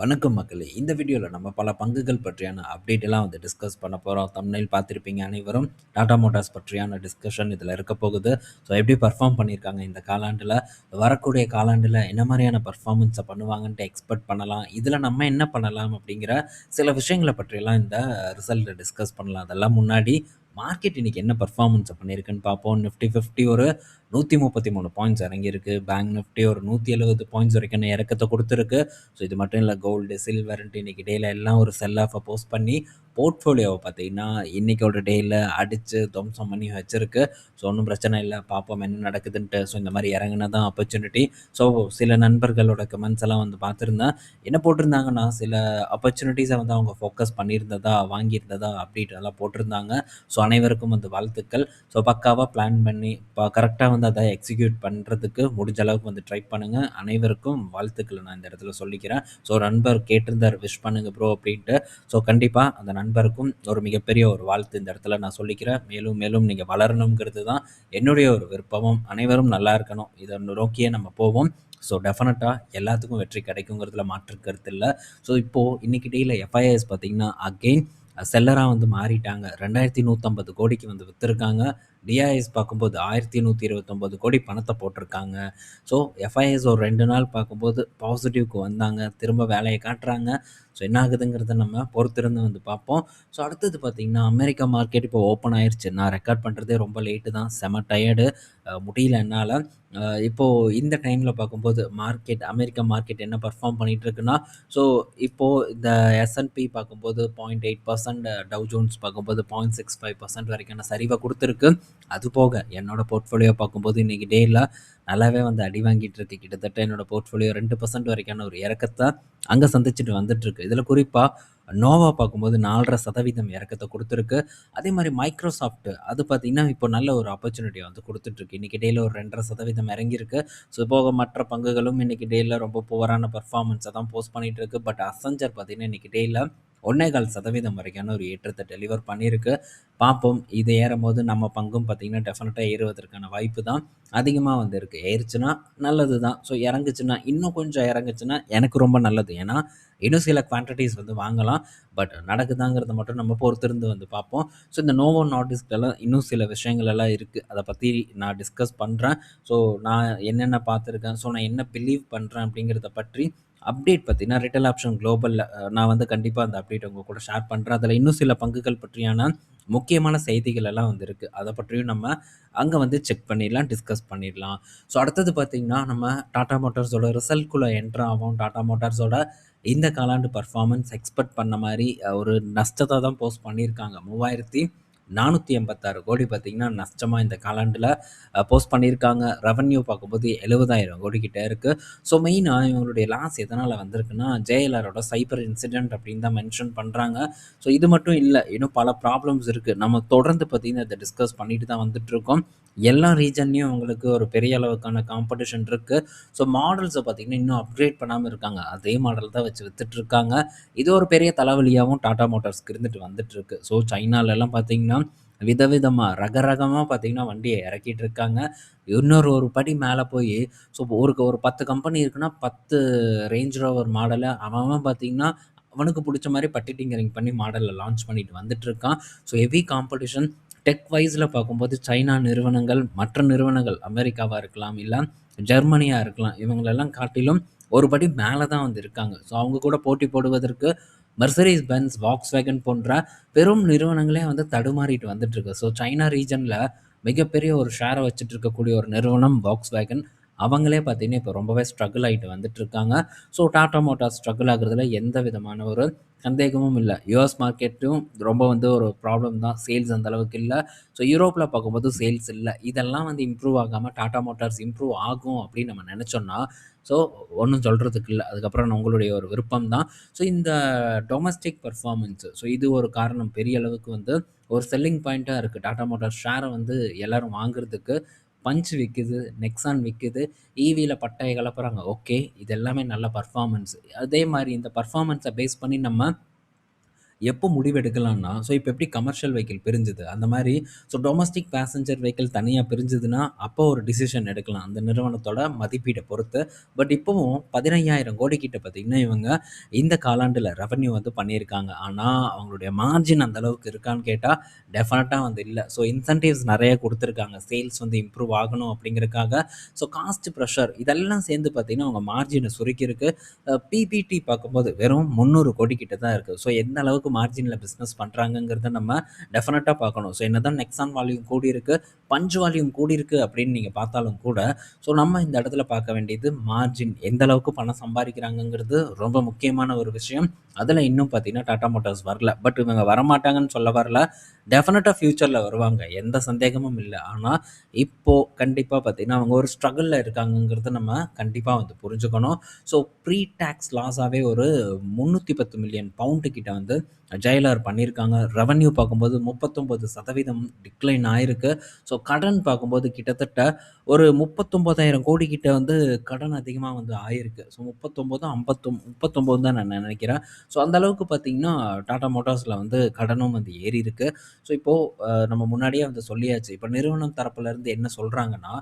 வணக்கம் மக்களே. இந்த வீடியோவில் நம்ம பல பங்குகள் பற்றியான அப்டேட் எல்லாம் வந்து டிஸ்கஸ் பண்ண போகிறோம் தமிழில் பார்த்துருப்பீங்க அனைவரும். டாடா மோட்டார்ஸ் பற்றியான டிஸ்கஷன் இதில் இருக்க போகுது. ஸோ எப்படி பர்ஃபார்ம் பண்ணியிருக்காங்க இந்த காலாண்டில்? வரக்கூடிய காலாண்டில் என்ன மாதிரியான பர்ஃபார்மன்ஸை பண்ணுவாங்கன்ட்டு எக்ஸ்பெக்ட் பண்ணலாம். இதில் நம்ம என்ன பண்ணலாம் அப்படிங்கிற சில விஷயங்களை பற்றியெல்லாம் இந்த ரிசல்ட்டை டிஸ்கஸ் பண்ணலாம். அதெல்லாம் முன்னாடி மார்க்கெட் இன்றைக்கி என்ன பர்ஃபார்மன்ஸை பண்ணியிருக்குன்னு பார்ப்போம். நிஃப்டி ஃபிஃப்டி ஒரு நூற்றி முப்பத்தி மூணு பாயிண்ட்ஸ் இறங்கியிருக்கு. பேங்க் நிஃப்டி ஒரு நூற்றி எழுபது பாயிண்ட்ஸ் வரைக்கும் இறக்கத்தை கொடுத்துருக்கு. ஸோ இது மட்டும் இல்லை கோல்டு சில்வர்ன்ட்டு இன்றைக்கி டேயில் எல்லாம் ஒரு செல் ஆஃபை போஸ்ட் பண்ணி போர்ட்ஃபோலியோவை பார்த்தீங்கன்னா இன்றைக்கோட டேயில் அடித்து துவம்சம் பண்ணி வச்சுருக்கு. ஸோ ஒன்றும் பிரச்சனை இல்லை. பார்ப்போம் என்ன நடக்குதுன்ட்டு. ஸோ இந்த மாதிரி இறங்கினா தான் ஆப்பர்ச்சுனிட்டி ஸோ சில நண்பர்களோட கமெண்ட்ஸ் எல்லாம் வந்து பார்த்துருந்தேன். என்ன போட்டிருந்தாங்கன்னா சில ஆப்பர்ச்சுனிட்டிஸை வந்து அவங்க ஃபோக்கஸ் பண்ணியிருந்ததா வாங்கியிருந்ததா அப்படின்றதெல்லாம் போட்டிருந்தாங்க. ஸோ அனைவருக்கும் வந்து வாழ்த்துக்கள். ஸோ பக்காவாக பிளான் பண்ணி இப்போ கரெக்டாக வந்து அதை எக்ஸிக்யூட் பண்ணுறதுக்கு முடிஞ்ச அளவுக்கு வந்து ட்ரை பண்ணுங்கள் அனைவருக்கும் வாழ்த்துக்களை நான் இந்த இடத்துல சொல்லிக்கிறேன். ஸோ நண்பர் கேட்டிருந்தார் விஷ் பண்ணுங்கள் ப்ரோ அப்படின்ட்டு. ஸோ கண்டிப்பாக அந்த நண்பருக்கும் ஒரு மிகப்பெரிய ஒரு வாழ்த்து இந்த இடத்துல நான் சொல்லிக்கிறேன். மேலும் மேலும் நீங்கள் வளரணுங்கிறது தான் என்னுடைய ஒரு விருப்பமும். அனைவரும் நல்லா இருக்கணும். இதை நோக்கியே நம்ம போவோம். ஸோ டெஃபினட்டாக எல்லாத்துக்கும் வெற்றி கிடைக்குங்கிறதுல மாற்று கருத்து இல்லை. ஸோ இப்போது இன்றைக்கி டேயில் எஃப்ஐஎஸ் பார்த்திங்கன்னா அகெயின் செல்லராக வந்து மாறிட்டாங்க. ரெண்டாயிரத்தி நூற்றம்பது கோடிக்கு வந்து விற்றுருக்காங்க டிஐஎஸ் பார்க்கும்போது ஆயிரத்தி நூற்றி இருபத்தொம்போது கோடி பணத்தை போட்டிருக்காங்க. ஸோ எஃப்ஐஎஸ் ஒரு ரெண்டு நாள் பார்க்கும்போது பாசிட்டிவ்க்கு வந்தாங்க. திரும்ப வேலையை காட்டுறாங்க. ஸோ என்ன ஆகுதுங்கிறத நம்ம பொறுத்திருந்து வந்து பார்ப்போம். ஸோ அடுத்தது பார்த்திங்கன்னா அமெரிக்கா மார்க்கெட் இப்போ ஓப்பன் ஆயிடுச்சு நான் ரெக்கார்ட் பண்ணுறதே ரொம்ப லேட்டு தான். செம டயர்டு முடியல என்னால். இப்போது இந்த டைமில் பார்க்கும்போது மார்க்கெட் அமெரிக்கா மார்க்கெட் என்ன பர்ஃபார்ம் பண்ணிகிட்ருக்குன்னா ஸோ இப்போது இந்த எஸ்என்பி பார்க்கும்போது point eight percent Dow Jones பார்க்கும்போது பாயிண்ட் சிக்ஸ் ஃபைவ் பர்சன்ட் வரைக்கான சரிவை கொடுத்துருக்கு. அது போக என்னோடய போர்ட்ஃபோலியோ பார்க்கும்போது இன்றைக்கி டேயில் நல்லாவே வந்து அடி வாங்கிட்டு இருக்கு கிட்டத்தட்ட என்னோடய போர்ட்ஃபோலியோ ரெண்டு பர்சன்ட் வரைக்கான ஒரு இறக்கத்தை அங்கே சந்திச்சுட்டு வந்துட்டுருக்கு. இதில் குறிப்பாக நோவா பார்க்கும்போது நாலரை சதவீதம் இறக்கத்தை கொடுத்துருக்கு. அதே மாதிரி மைக்ரோசாஃப்ட் அது பார்த்திங்கன்னா இப்போ நல்ல ஒரு ஆப்பர்ச்சுனிட்டியை வந்து கொடுத்துட்ருக்கு இன்றைக்கி டேயில் ஒரு ரெண்டரை சதவீதம் இறங்கியிருக்கு. ஸோ போக மற்ற பங்குகளும் இன்றைக்கி டேயில் ரொம்ப புவரான பர்ஃபார்மன்ஸை தான் போஸ்ட் பண்ணிகிட்டு இருக்கு பட் அசஞ்சர் பார்த்திங்கன்னா இன்றைக்கி டேயில் ஒன்றே கால் சதவீதம் வரைக்கான ஒரு ஏற்றத்தை டெலிவர் பண்ணியிருக்கு. பார்ப்போம் இது ஏறும் போது நம்ம பங்கும் பார்த்திங்கன்னா டெஃபினட்டாக ஏறுவதற்கான வாய்ப்பு தான் அதிகமாக வந்து இருக்குது ஏறிச்சுன்னா நல்லது தான் ஸோ இறங்குச்சுன்னா இன்னும் கொஞ்சம் இறங்குச்சுன்னா எனக்கு ரொம்ப நல்லது. ஏன்னா இன்னும் சில குவான்டிட்டிஸ் வந்து வாங்கலாம். பட் நடக்குதாங்கிறத மட்டும் நம்ம பொறுத்திருந்து வந்து பார்ப்போம் ஸோ இந்த நோவோ நாட்டிஸ்க்கெல்லாம் இன்னும் சில விஷயங்கள் எல்லாம் இருக்குது அதை பற்றி நான் டிஸ்கஸ் பண்ணுறேன் ஸோ நான் என்னென்ன பார்த்துருக்கேன் ஸோ நான் என்ன பிலீவ் பண்ணுறேன் அப்படிங்கிறத பற்றி அப்டேட் பார்த்தீங்கன்னா ரிட்டல் ஆப்ஷன் குளோபலில் நான் வந்து கண்டிப்பாக அந்த அப்டேட் உங்கள் கூட ஷேர் பண்ணுறேன் அதில் இன்னும் சில பங்குகள் பற்றியான முக்கியமான செய்திகள் எல்லாம் வந்து இருக்குது அதை பற்றியும் நம்ம அங்கே வந்து செக் பண்ணிடலாம் டிஸ்கஸ் பண்ணிடலாம். ஸோ அடுத்தது பார்த்திங்கன்னா நம்ம டாட்டா மோட்டார்ஸோட ரிசல்ட்குள்ளே என்ட்ரு ஆகும். டாட்டா மோட்டார்ஸோட இந்த காலாண்டு பர்ஃபார்மன்ஸ் எக்ஸ்பெக்ட் பண்ண மாதிரி ஒரு நஷ்டத்தை தான் போஸ்ட் பண்ணியிருக்காங்க. மூவாயிரத்தி நானூற்றி எண்பத்தாறு கோடி பார்த்திங்கன்னா நஷ்டமாக இந்த காலாண்டில் போஸ்ட் பண்ணியிருக்காங்க. ரெவன்யூ பார்க்கும்போது எழுபதாயிரம் கோடி கிட்டே இருக்குது ஸோ மெயினாக இவங்களுடைய லாஸ் எதனால் வந்திருக்குன்னா ஜெயலரோட சைபர் இன்சிடென்ட் அப்படின்னு தான் மென்ஷன் பண்ணுறாங்க ஸோ இது மட்டும் இல்லை இன்னும் பல ப்ராப்ளம்ஸ் இருக்குது நம்ம தொடர்ந்து பார்த்திங்கன்னா இதை டிஸ்கஸ் பண்ணிட்டு தான் வந்துட்டுருக்கோம் எல்லா ரீஜன்லேயும் அவங்களுக்கு ஒரு பெரிய அளவுக்கான காம்படிஷன் இருக்குது ஸோ மாடல்ஸை பார்த்திங்கன்னா இன்னும் அப்கிரேட் பண்ணாமல் இருக்காங்க. அதே மாடல் தான் வச்சு விற்றுட்ருக்காங்க இது ஒரு பெரிய தலைவலியாகவும் டாடா மோட்டார்ஸ்க்கு இருந்துட்டு வந்துட்டுருக்கு ஸோ சைனாலெல்லாம் பார்த்திங்கன்னா விதவிதமாக ரக ரகமாக பார்த்திங்கன்னா வண்டியை இறக்கிட்டு இருக்காங்க. இன்னொரு ஒரு படி மேலே போய் ஸோ ஒரு ஒரு பத்து கம்பெனி இருக்குன்னா பத்து ரேஞ்ச் ரோவர் மாடலை அவன் பார்த்திங்கன்னா அவனுக்கு பிடிச்ச மாதிரி பட்டி டிங்கரிங் பண்ணி மாடலில் லான்ச் பண்ணிட்டு வந்துட்டுருக்கான் ஸோ ஹெவி காம்படிஷன் டெக் வைஸில் பார்க்கும்போது சைனா நிறுவனங்கள் மற்ற நிறுவனங்கள் அமெரிக்காவாக இருக்கலாம் இல்லை ஜெர்மனியாக இருக்கலாம் இவங்களெல்லாம் காட்டிலும் ஒரு படி மேலே தான் வந்து இருக்காங்க. ஸோ அவங்க கூட போட்டி போடுவதற்கு மெர்சரிஸ் பென்ஸ் வாக்ஸ் வேகன் போன்ற பெரும் நிறுவனங்களே வந்து தடுமாறிட்டு வந்துட்டுருக்கு ஸோ சைனா ரீஜனில் மிகப்பெரிய ஒரு ஷேரை வச்சுட்டு இருக்கக்கூடிய ஒரு நிறுவனம் வாக்ஸ் வேகன் அவங்களே பார்த்தீங்கன்னா இப்போ ரொம்பவே ஸ்ட்ரகிள் ஆகிட்டு வந்துட்டுருக்காங்க. ஸோ டாட்டா மோட்டார் ஸ்ட்ரகிள் ஆகுறதுல எந்த விதமான ஒரு சந்தேகமும் இல்லை. யூஎஸ் மார்க்கெட்டும் ரொம்ப வந்து ஒரு ப்ராப்ளம் தான். சேல்ஸ் அந்த அளவுக்கு இல்லை. ஸோ யூரோப்பில் பார்க்கும்போது சேல்ஸ் இல்லை. இதெல்லாம் வந்து இம்ப்ரூவ் ஆகாமல் டாட்டா மோட்டார்ஸ் இம்ப்ரூவ் ஆகும் அப்படின்னு நம்ம நினச்சோன்னா ஸோ ஒன்றும் சொல்கிறதுக்கு இல்லை. அதுக்கப்புறம் உங்களுடைய ஒரு விருப்பம் தான். ஸோ இந்த டொமஸ்டிக் பர்ஃபார்மன்ஸு ஸோ இது ஒரு காரணம். பெரிய அளவுக்கு வந்து ஒரு செல்லிங் பாயிண்ட்டாக இருக்குது டாட்டா மோட்டார் ஷேரை வந்து எல்லோரும் வாங்குறதுக்கு. பஞ்ச் விற்குது நெக்ஸான் விற்குது ஈவியில் பட்டையை கலப்புறாங்க. ஓகே இது எல்லாமே நல்ல பர்ஃபார்மன்ஸ் அதே மாதிரி இந்த பர்ஃபார்மன்ஸை பேஸ் பண்ணி நம்ம எப்போ முடிவெடுக்கலாம்னா, ஸோ இப்போ எப்படி கமர்ஷியல் வெஹிக்கிள் பிரிஞ்சுது அந்த மாதிரி ஸோ டொமஸ்டிக் பேசஞ்சர் வெஹிக்கிள் தனியாக பிரிஞ்சுதுன்னா அப்போ ஒரு டிசிஷன் எடுக்கலாம். அந்த நிறுவனத்தோட மதிப்பீடை பொறுத்து. பட் இப்போவும் பதினையாயிரம் கோடி கிட்ட பார்த்தீங்கன்னா, இவங்க இந்த காலாண்டில் ரெவன்யூ வந்து பண்ணியிருக்காங்க. ஆனால் அவங்களுடைய மார்ஜின் அந்த அளவுக்கு இருக்கான்னு கேட்டால் டெஃபினட்டாக வந்து இல்லை ஸோ இன்சென்டிவ்ஸ் நிறைய கொடுத்துருக்காங்க சேல்ஸ் வந்து இம்ப்ரூவ் ஆகணும் அப்படிங்கிறதுக்காக. ஸோ காஸ்ட் ப்ரெஷர் இதெல்லாம் சேர்ந்து பார்த்தீங்கன்னா, அவங்க மார்ஜினை சுருக்கியிருக்கு. பிபிடி பார்க்கும்போது வெறும் 300 கோடி கிட்ட தான் இருக்குது ஸோ எந்த அளவுக்கு மார்ஜினில் பிஸ்னஸ் பண்ணுறாங்கங்கிறத நம்ம டெஃபினட்டாக பார்க்கணும். ஸோ என்ன தான் நெக்ஸான் வால்யூம் கூடியிருக்கு, பஞ்ச் வால்யூம் கூடியிருக்கு அப்படின்னு நீங்கள் பார்த்தாலும் கூட, ஸோ நம்ம இந்த இடத்துல பார்க்க வேண்டியது மார்ஜின் எந்த அளவுக்கு பணம் சம்பாதிக்கிறாங்கங்கிறது ரொம்ப முக்கியமான ஒரு விஷயம். அதில் இன்னும் பார்த்தீங்கன்னா, டாடா மோட்டார்ஸ் வரல. பட் இவங்க வரமாட்டாங்கன்னு சொல்ல வரல. டெஃபினட்டாக ஃப்யூச்சரில் வருவாங்க. எந்த சந்தேகமும் இல்லை ஆனால் இப்போது கண்டிப்பாக பார்த்தீங்கன்னா, அவங்க ஒரு ஸ்ட்ரகிளில் இருக்காங்கங்கிறத நம்ம கண்டிப்பாக வந்து புரிஞ்சுக்கணும். ஸோ ப்ரீ டேக்ஸ் லாஸாகவே ஒரு 310 மில்லியன் பவுண்டு கிட்ட வந்து ஜெயலர் பண்ணியிருக்காங்க. ரெவன்யூ பார்க்கும்போது 39% டிக்ளைன் ஆயிருக்கு. ஸோ கடன் பார்க்கும்போது கிட்டத்தட்ட ஒரு 39,000 கோடி கிட்ட வந்து கடன் அதிகமாக வந்து ஆயிருக்கு. ஸோ 39 59 39 தான் நான் நினைக்கிறேன். ஸோ அந்த அளவுக்கு பார்த்தீங்கன்னா, டாடா மோட்டார்ஸில் வந்து கடனும் வந்து ஏறியிருக்கு. ஸோ இப்போது நம்ம முன்னாடியே வந்து சொல்லியாச்சு. இப்போ நிறுவனம் தரப்புலருந்து என்ன சொல்கிறாங்கன்னா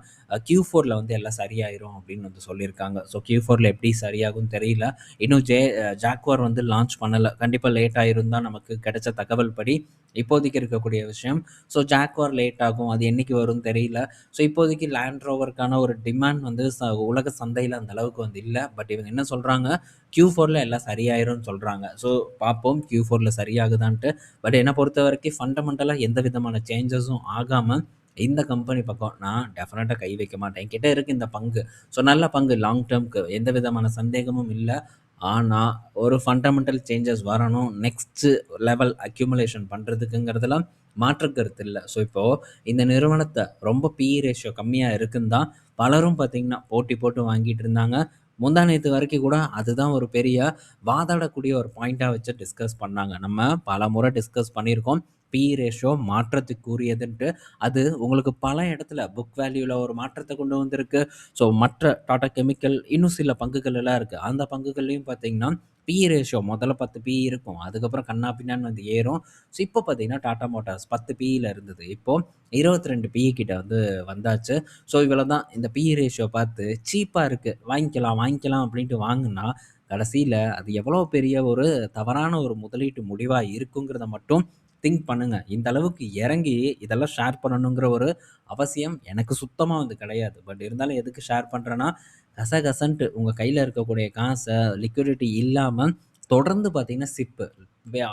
கியூ ஃபோரில் வந்து எல்லாம் சரியாயிரும் அப்படின்னு வந்து சொல்லியிருக்காங்க. ஸோ கியூ ஃபோரில் எப்படி சரியாகும்னு தெரியல. இன்னும் ஜே ஜாக்வார் வந்து லான்ச் பண்ணலை கண்டிப்பாக லேட் ஆயிரும் தான் நமக்கு கிடைச்ச தகவல் படி. இப்போதைக்கு இருக்கக்கூடிய விஷயம். ஸோ ஜாக்வார் லேட் ஆகும். அது என்னைக்கு வரும்னு தெரியல. ஸோ இப்போதைக்கு லேண்ட் ரோவருக்கான ஒரு டிமாண்ட் வந்து ச உலக சந்தையில் அந்த அளவுக்கு வந்து இல்லை பட் இவங்க என்ன சொல்கிறாங்க க்யூ ஃபோரில் எல்லாம் சரியாயிரும்னு சொல்கிறாங்க ஸோ பார்ப்போம் Q4ல சரியாகுதான்ட்டு. பட் என்னை பொறுத்த வரைக்கும் ஃபண்டமெண்டலாக எந்த விதமான சேஞ்சஸும் ஆகாமல் இந்த கம்பெனி பக்கம் நான் டெஃபினட்டாக கை வைக்க மாட்டேன். என்கிட்ட இருக்குது இந்த பங்கு. ஸோ நல்ல பங்கு லாங் டேர்முக்கு எந்த விதமான சந்தேகமும் இல்லை ஆனால் ஒரு ஃபண்டமெண்டல் சேஞ்சஸ் வரணும். நெக்ஸ்ட்டு லெவல் அக்யூமுலேஷன் பண்றதுக்குங்கிறதுல மாற்று கருத்து ஸோ இப்போ இந்த நிறுவனத்தை ரொம்ப பி ரேஷியோ கம்மியாக இருக்குன்னு தான் பலரும் பார்த்தீங்கன்னா, போட்டி போட்டு வாங்கிட்டு இருந்தாங்க. முந்தா நேற்று வரைக்கும் கூட அதுதான் ஒரு பெரிய வாதாடக்கூடிய ஒரு பாயிண்ட்டாக வச்சு டிஸ்கஸ் பண்ணாங்க. நம்ம பலமுறை டிஸ்கஸ் பண்ணியிருக்கோம். பி ரேஷோ ரேஷியோ மாற்றத்துக்குரியதுன்ட்டு. அது உங்களுக்கு பல இடத்துல புக் வேல்யூவில் ஒரு மாற்றத்தை கொண்டு வந்திருக்கு. ஸோ மற்ற டாடா கெமிக்கல் இன்னும் சில பங்குகள் எல்லாம் இருக்குது அந்த பங்குகள்லையும் பார்த்தீங்கன்னா, பி ரேஷியோ முதல்ல 10 பி இருக்கும். அதுக்கப்புறம் கண்ணா பின்னான்னு வந்து ஏறும். ஸோ இப்போ பார்த்தீங்கன்னா, டாடா மோட்டார்ஸ் 10 பி/இல இருந்தது. இப்போ 22 பி/இ கிட்ட வந்து வந்தாச்சு. ஸோ இவ்வளோ தான் இந்த பி ரேஷியோ பார்த்து சீப்பாக இருக்குது வாங்கிக்கலாம், வாங்கிக்கலாம் அப்படின்ட்டு வாங்கினா கடைசியில் அது எவ்வளோ பெரிய ஒரு தவறான ஒரு முதலீட்டு முடிவாக இருக்குங்கிறத மட்டும் திங்க் பண்ணுங்க. இந்த அளவுக்கு இறங்கி இதெல்லாம் ஷேர் பண்ணணுங்கிற ஒரு அவசியம் எனக்கு சுத்தமாக வந்து கிடையாது. பட் இருந்தாலும் எதுக்கு ஷேர் பண்ணுறேன்னா கசகசன்ட்டு உங்கள் கையில் இருக்கக்கூடிய காசை லிக்விடிட்டி இல்லாமல் தொடர்ந்து பார்த்தீங்கன்னா, சிப்பு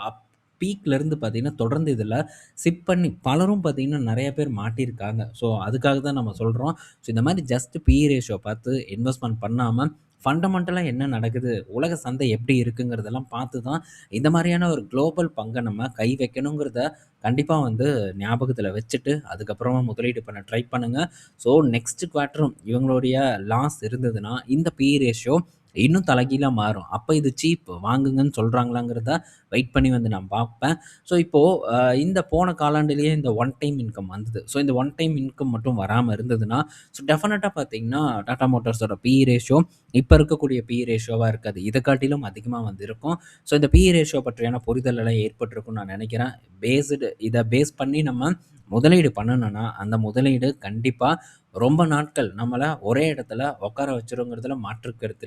அப் பீக்லேருந்து பார்த்தீங்கன்னா, தொடர்ந்து இதில் சிப் பண்ணி பலரும் பார்த்தீங்கன்னா, நிறைய பேர் மாட்டியிருக்காங்க. ஸோ அதுக்காக தான் நம்ம சொல்கிறோம் ஸோ இந்த மாதிரி ஜஸ்ட் பி ரேஷியோ பார்த்து இன்வெஸ்ட்மெண்ட் பண்ணாமல் ஃபண்டமெண்டலாக என்ன நடக்குது, உலக சந்தை எப்படி இருக்குங்கிறதெல்லாம் பார்த்து தான் இந்த மாதிரியான ஒரு குளோபல் பங்கை நம்ம கை வைக்கணுங்கிறத கண்டிப்பாக வந்து ஞாபகத்தில் வச்சுட்டு, அதுக்கப்புறமா முதலீடு பண்ண ட்ரை பண்ணுங்கள் ஸோ நெக்ஸ்ட் குவார்ட்டரும் இவங்களுடைய லாஸ் இருந்ததுன்னா, இந்த பி ரேஷியோ இன்னும் தலைகீழாக மாறும். அப்போ இது சீப் வாங்குங்கன்னு சொல்கிறாங்களாங்கிறத வெயிட் பண்ணி வந்து நான் பார்ப்பேன். ஸோ இப்போது இந்த போன காலாண்டுலேயே இந்த ஒன் டைம் இன்கம் வந்தது. ஸோ இந்த ஒன் டைம் இன்கம் மட்டும் வராமல் இருந்ததுன்னா, ஸோ டெஃபினட்டாக பார்த்தீங்கன்னா, டாடா மோட்டார்ஸோட பி ரேஷியோ இப்போ இருக்கக்கூடிய பி ரேஷியோவாக இருக்காது. இதை காட்டிலும் அதிகமாக வந்து இருக்கும். ஸோ இந்த பி ரேஷியோ பற்றியான புரிதல் எல்லாம் ஏற்பட்டிருக்கும்னு நான் நினைக்கிறேன். பேஸ்டு இதை பேஸ் பண்ணி நம்ம முதலீடு பண்ணணும்னா, அந்த முதலீடு கண்டிப்பாக ரொம்ப நாட்கள் நம்மளை ஒரே இடத்துல உட்கார வச்சுருங்கிறதுல மாற்று கருத்து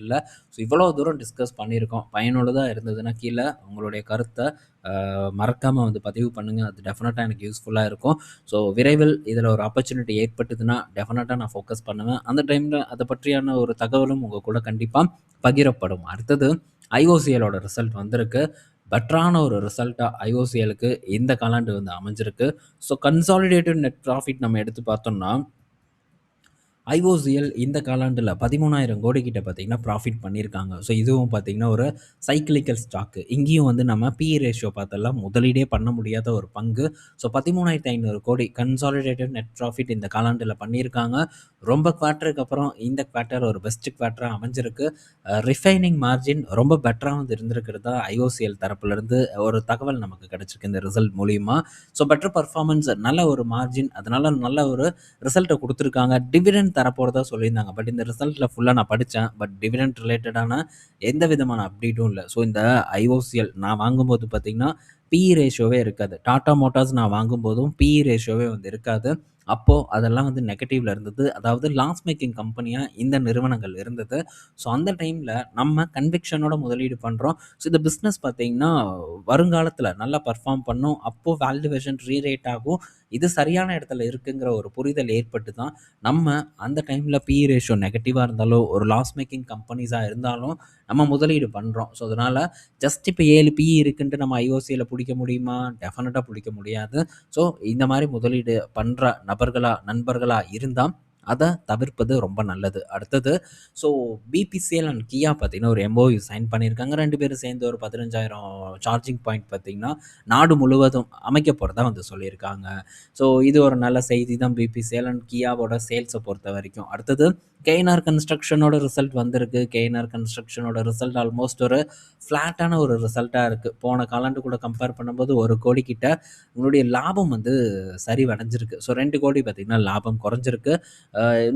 ஸோ இவ்வளோ தூரம் டிஸ்கஸ் பண்ணியிருக்கோம். பயனுள்ளதாக இருந்ததுன்னா, கீழே உங்களுடைய கருத்தை மறக்காமல் வந்து பதிவு பண்ணுங்கள் அது டெஃபினட்டாக எனக்கு யூஸ்ஃபுல்லாக இருக்கும். ஸோ விரைவில் இதில் ஒரு ஆப்பர்ச்சுனிட்டி ஏற்பட்டதுன்னா, டெஃபினட்டாக நான் ஃபோக்கஸ் பண்ணுவேன். அந்த டைமில் அதை பற்றியான ஒரு தகவலும் உங்கள் கூட கண்டிப்பாக பகிரப்படும். அடுத்தது ஐஓசிஎல்லோட ரிசல்ட் வந்திருக்கு. பெட்டரான ஒரு ரிசல்ட்டாக ஐஓசிஎல்லுக்கு இந்த காலாண்டு வந்து அமைஞ்சிருக்கு. ஸோ கன்சாலிடேட்டட் நெட் ப்ராஃபிட் நம்ம எடுத்து பார்த்தோம்னா ஐஓசிஎல் இந்த காலாண்டில் பதிமூணாயிரம் கோடி கிட்ட பார்த்தீங்கன்னா, ப்ராஃபிட் பண்ணியிருக்காங்க. ஸோ இதுவும் பார்த்தீங்கன்னா, ஒரு சைக்கிளிக்கல் ஸ்டாக்கு. இங்கேயும் வந்து நம்ம பி ரேஷியோ பார்த்தெல்லாம் முதலீடே பண்ண முடியாத ஒரு பங்கு. ஸோ 13,500 கோடி கன்சாலிடேட்டட் நெட் ப்ராஃபிட் இந்த காலாண்டில் பண்ணியிருக்காங்க. ரொம்ப குவார்ட்டருக்கு அப்புறம் இந்த குவார்ட்டர் ஒரு பெஸ்ட் குவார்ட்டரா அமைஞ்சிருக்கு. ரிஃபைனிங் மார்ஜின் ரொம்ப பெட்டராக வந்து இருந்திருக்கிறதா ஐஓசிஎல் தரப்புலேருந்து ஒரு தகவல் நமக்கு கிடச்சிருக்கு இந்த ரிசல்ட் மூலிமா ஸோ பெட்டர் பர்ஃபார்மன்ஸ் நல்ல ஒரு மார்ஜின் அதனால் நல்ல ஒரு ரிசல்ட்டை கொடுத்துருக்காங்க டிவிடெண்ட் தரப்போகிறதா சொல்லியிருந்தாங்க. பட் இந்த ரிசல்ட்டில் ஃபுல்லாக நான் படித்தேன் பட் டிவிடெண்ட் ரிலேட்டடான எந்த விதமான அப்டேட்டும் இல்லை ஸோ இந்த ஐஓசிஎல் நான் வாங்கும்போது பார்த்திங்கன்னா பி ரேஷியோவே இருக்காது. டாடா மோட்டார்ஸ் நான் வாங்கும்போதும் பி ரேஷியோவே வந்து இருக்காது. அப்போது அதெல்லாம் வந்து நெகட்டிவில் இருந்தது. அதாவது லாஸ் மேக்கிங் கம்பெனியாக இந்த நிறுவனங்கள் இருந்தது. ஸோ அந்த டைமில் நம்ம கன்விக்ஷனோட முதலீடு பண்ணுறோம் ஸோ இந்த பிஸ்னஸ் பார்த்திங்கன்னா வருங்காலத்தில் நல்லா பர்ஃபார்ம் பண்ணும். அப்போது வேல்யூவேஷன் ரீரேட் ஆகும். இது சரியான இடத்துல இருக்குங்கிற ஒரு புரிதல் ஏற்பட்டு தான், நம்ம அந்த டைமில் பிஇ ரேஷியோ நெகட்டிவாக இருந்தாலும், ஒரு லாஸ் மேக்கிங் கம்பெனிஸாக இருந்தாலும், நம்ம முதலீடு பண்ணுறோம் ஸோ அதனால் ஜஸ்ட் இப்போ ஏழு பிஇ இருக்குன்ட்டு நம்ம ஐஓசியில் பிடிக்க முடியுமா? டெஃபினட்டாக பிடிக்க முடியாது. ஸோ இந்த மாதிரி முதலீடு பண்ணுற நபர்களா, நண்பர்களா இருந்தால் அதை தவிர்ப்பது ரொம்ப நல்லது. அடுத்தது ஸோ பிபிசிஎல் அண்ட் கியா பார்த்தீங்கன்னா, ஒரு எம்ஓயு சைன் பண்ணியிருக்காங்க. ரெண்டு பேரும் சேர்ந்து ஒரு 15,000 சார்ஜிங் பாயிண்ட் பார்த்தீங்கன்னா, நாடு முழுவதும் அமைக்க போகிறதா வந்து சொல்லியிருக்காங்க. ஸோ இது ஒரு நல்ல செய்தி தான் பிபிசிஎல் அண்ட் கியாவோட பொறுத்த வரைக்கும் அடுத்தது கேஎன்ஆர் கன்ஸ்ட்ரக்ஷனோட ரிசல்ட் வந்திருக்கு. கேஎன்ஆர் கன்ஸ்ட்ரக்ஷனோட ரிசல்ட் ஆல்மோஸ்ட் ஒரு ஃப்ளாட்டான ஒரு ரிசல்ட்டாக இருக்குது போன காலாண்டு கூட கம்பேர் பண்ணும்போது ஒரு கோடி கிட்ட உங்களுடைய லாபம் வந்து சரிவடைஞ்சிருக்கு. ஸோ ரெண்டு கோடி பார்த்தீங்கன்னா, லாபம் குறைஞ்சிருக்கு.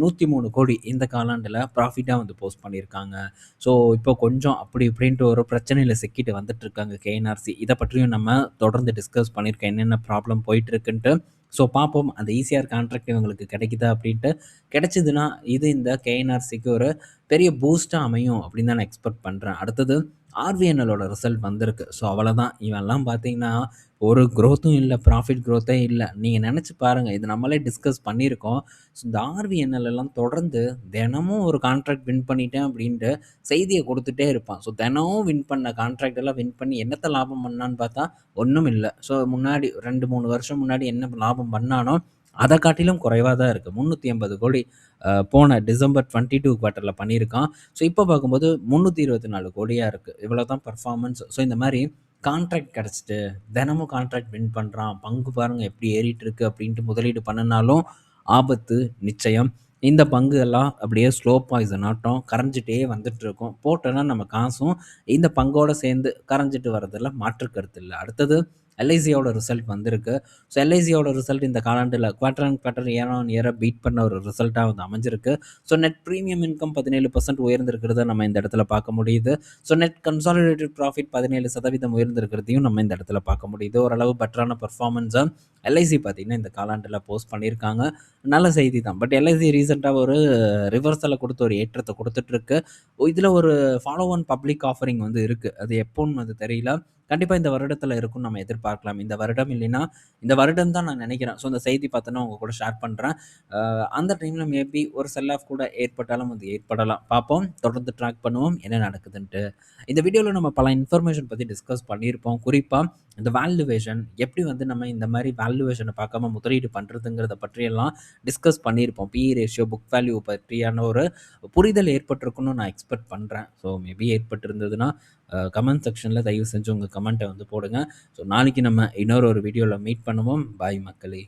நூற்றி மூணு கோடி இந்த காலாண்டில் ப்ராஃபிட்டாக வந்து போஸ்ட் பண்ணியிருக்காங்க. ஸோ இப்போ கொஞ்சம் அப்படி இப்படின்ட்டு ஒரு பிரச்சனையில் சிக்கிட்டு வந்துட்டு இருக்காங்க கேஎன்ஆர்சி. இதை பற்றியும் நம்ம தொடர்ந்து டிஸ்கஸ் பண்ணியிருக்கோம். என்னென்ன ப்ராப்ளம் போயிட்டுருக்குன்ட்டு ஸோ பார்ப்போம் அந்த ஈஸியாக கான்ட்ராக்ட் இவங்களுக்கு கிடைக்குதா அப்படின்ட்டு. கிடைச்சதுன்னா, இது இந்த கேஎன்ஆர்சிக்கு ஒரு பெரிய பூஸ்ட்டாக அமையும் அப்படின்னு தான் நான் எக்ஸ்பெக்ட் பண்ணுறேன் அடுத்தது ஆர்விஎன்எலோட ரிசல்ட் வந்திருக்கு. ஸோ அவ்வளோதான் இவெல்லாம் பார்த்தீங்கன்னா, ஒரு க்ரோத்தும் இல்லை ப்ராஃபிட் க்ரோத்தே இல்லை நீங்கள் நினச்சி பாருங்கள் இது நம்மளே டிஸ்கஸ் பண்ணியிருக்கோம். ஸோ இந்த ஆர்விஎன்எல் எல்லாம் தொடர்ந்து தினமும் ஒரு கான்ட்ராக்ட் வின் பண்ணிட்டேன் அப்படின்ட்டு செய்தியை கொடுத்துட்டே இருப்பான். ஸோ தினமும் வின் பண்ண கான்ட்ராக்ட் எல்லாம் வின் பண்ணி என்னத்த லாபம் பண்ணான்னு பார்த்தா, ஒன்றும் இல்லை ஸோ முன்னாடி 2, 3 வருஷம் முன்னாடி என்ன லாபம் பண்ணானோ, அதை காட்டிலும் குறைவாக தான் இருக்குது முந்நூற்றி ஐம்பது கோடி போன டிசம்பர் டுவெண்ட்டி டூ குவார்ட்டரில் பண்ணியிருக்கான். ஸோ இப்போ பார்க்கும்போது முந்நூற்றி இருபத்தி நாலு கோடியாக இருக்குது இவ்வளோ தான் பெர்ஃபார்மன்ஸ். ஸோ இந்த மாதிரி கான்ட்ராக்ட் கிடச்சிட்டு தினமும் கான்ட்ராக்ட் வின் பண்ணுறான் பங்கு பாருங்கள் எப்படி ஏறிட்டு இருக்கு அப்படின்ட்டு முதலீடு பண்ணுனாலும் ஆபத்து நிச்சயம். இந்த பங்கு எல்லாம் அப்படியே ஸ்லோ பாய்சன் ஆட்டம் கரைஞ்சிட்டே வந்துட்டு இருக்கும். போட்டோன்னா நம்ம காசும் இந்த பங்கோட சேர்ந்து கரைஞ்சிட்டு வரதில் மாற்று கருத்து அடுத்தது எல்ஐசியோட ரிசல்ட் வந்திருக்கு. ஸோ எல்ஐசியோட ரிசல்ட் இந்த காலாண்டில் quarter and quarter year on இயரை beat பண்ண ஒரு ரிசல்ட்டாக வந்து அமைஞ்சிருக்கு. ஸோ நெட் ப்ரீமியம் இன்கம் 17% உயர்ந்திருக்கிறத நம்ம இந்த இடத்துல பார்க்க முடியுது. ஸோ நெட் கன்சாலிடேட்டட் ப்ராஃபிட் 17% உயர்ந்திருக்கிறதையும் நம்ம இந்த இடத்துல பார்க்க முடியுது. ஓரளவு பெட்டரான பெர்ஃபார்மன்ஸ எல்ஐசி பார்த்தீங்கன்னா, இந்த காலாண்டில் போஸ்ட் பண்ணியிருக்காங்க. நல்ல செய்தி தான். பட் எல்ஐசி ரீசெண்டாக ஒரு ரிவர்சலை கொடுத்து ஒரு ஏற்றத்தை கொடுத்துட்ருக்கு இதில் ஒரு ஃபாலோ ஒன் பப்ளிக் ஆஃபரிங் வந்து இருக்குது அது எப்போன்னு அது தெரியல. கண்டிப்பாக இந்த வருடத்தில் இருக்கும்னு நம்ம எதிர்பார்க்கலாம். இந்த வருடம் இல்லைன்னா, இந்த வருடம் தான் நான் நினைக்கிறேன் ஸோ இந்த செய்தி பார்த்தோன்னா உங்கள் கூட ஷேர் பண்ணுறேன் அந்த டைமில் மேபி ஒரு செல் ஆஃப் கூட ஏற்பட்டாலும் அது ஏற்படலாம். பார்ப்போம். தொடர்ந்து ட்ராக் பண்ணுவோம். என்ன நடக்குதுன்ட்டு. இந்த வீடியோவில் நம்ம பல இன்ஃபர்மேஷன் பற்றி டிஸ்கஸ் பண்ணியிருப்போம். குறிப்பாக இந்த வேல்யூவேஷன் எப்படி வந்து நம்ம இந்த மாதிரி வேல்யூவேஷனை பார்க்காம முதலீடு பண்ணுறதுங்கிறத பற்றியெல்லாம் டிஸ்கஸ் பண்ணியிருப்போம். பிஇ ரேஷியோ, புக் வேல்யூ பற்றியான ஒரு புரிதல் ஏற்பட்டிருக்குன்னு நான் எக்ஸ்பெக்ட் பண்ணுறேன் ஸோ மேபி ஏற்பட்டிருந்ததுன்னா, கமெண்ட் செக்ஷனில் தயவு செஞ்சு உங்கள் கமெண்ட்டை வந்து போடுங்க. ஸோ நாளைக்கு நம்ம இன்னொரு ஒரு வீடியோவில் மீட் பண்ணுவோம். பாய் மக்களே!